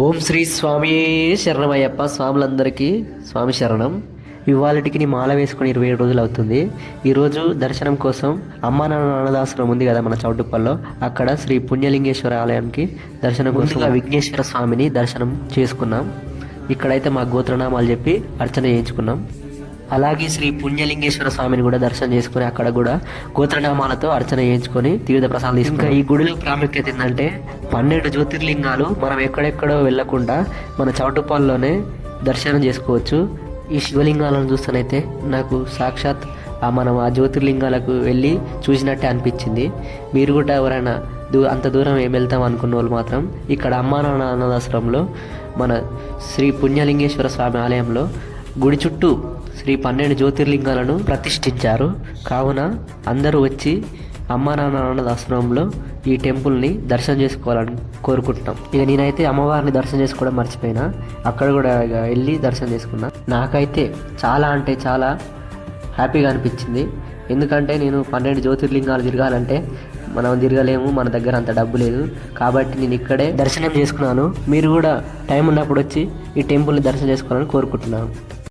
ఓం శ్రీ స్వామి శరణమయ్యప్ప స్వాములందరికీ స్వామి శరణం. ఇవాళటికి నీ మాల వేసుకుని ఇరవై ఏడు రోజులు అవుతుంది. ఈరోజు దర్శనం కోసం అమ్మా నాన్న అన్నదాశ్రమం ఉంది కదా మన చౌటుప్పల్లో. అక్కడ శ్రీ పుణ్యలింగేశ్వర ఆలయానికి దర్శనం కోసం విఘ్నేశ్వర స్వామిని దర్శనం చేసుకున్నాం. ఇక్కడైతే మా గోత్రనామాలు చెప్పి అర్చన చేయించుకున్నాం. అలాగే శ్రీ పుణ్యలింగేశ్వర స్వామిని కూడా దర్శనం చేసుకుని అక్కడ కూడా గోత్రనామాలతో అర్చన చేయించుకొని తీర్థ ప్రసాదం తీసుకుని ఈ గుడిలో ప్రాముఖ్యత ఏంటంటే పన్నెండు జ్యోతిర్లింగాలు మనం ఎక్కడెక్కడో వెళ్ళకుండా మన చౌటుపాల్లోనే దర్శనం చేసుకోవచ్చు. ఈ శివలింగాలను చూస్తేనైతే నాకు సాక్షాత్ ఆ మనం ఆ జ్యోతిర్లింగాలకు వెళ్ళి చూసినట్టే అనిపించింది. మీరు కూడా ఎవరైనా దూ అంత దూరం ఏం వెళ్తాం అనుకున్న వాళ్ళు మాత్రం ఇక్కడ అమ్మానాన్న అన్నదాశ్రమంలో మన శ్రీ పుణ్యలింగేశ్వర స్వామి ఆలయంలో గుడి చుట్టూ శ్రీ పన్నెండు జ్యోతిర్లింగాలను ప్రతిష్ఠించారు. కావున అందరూ వచ్చి అమ్మానాన్న నాన్న అనాథాశ్రమంలో ఈ టెంపుల్ని దర్శనం చేసుకోవాలని కోరుకుంటున్నాం. ఇక నేనైతే అమ్మవారిని దర్శనం చేసుకోవడం మర్చిపోయినా అక్కడ కూడా ఇక వెళ్ళి దర్శనం చేసుకున్నా. నాకైతే చాలా అంటే చాలా హ్యాపీగా అనిపించింది. ఎందుకంటే నేను పన్నెండు జ్యోతిర్లింగాలు తిరగాలంటే మనం తిరగలేము మన దగ్గర అంత డబ్బు లేదు. కాబట్టి నేను ఇక్కడే దర్శనం చేసుకున్నాను. మీరు కూడా టైం ఉన్నప్పుడు వచ్చి ఈ టెంపుల్ని దర్శనం చేసుకోవాలని కోరుకుంటున్నాను.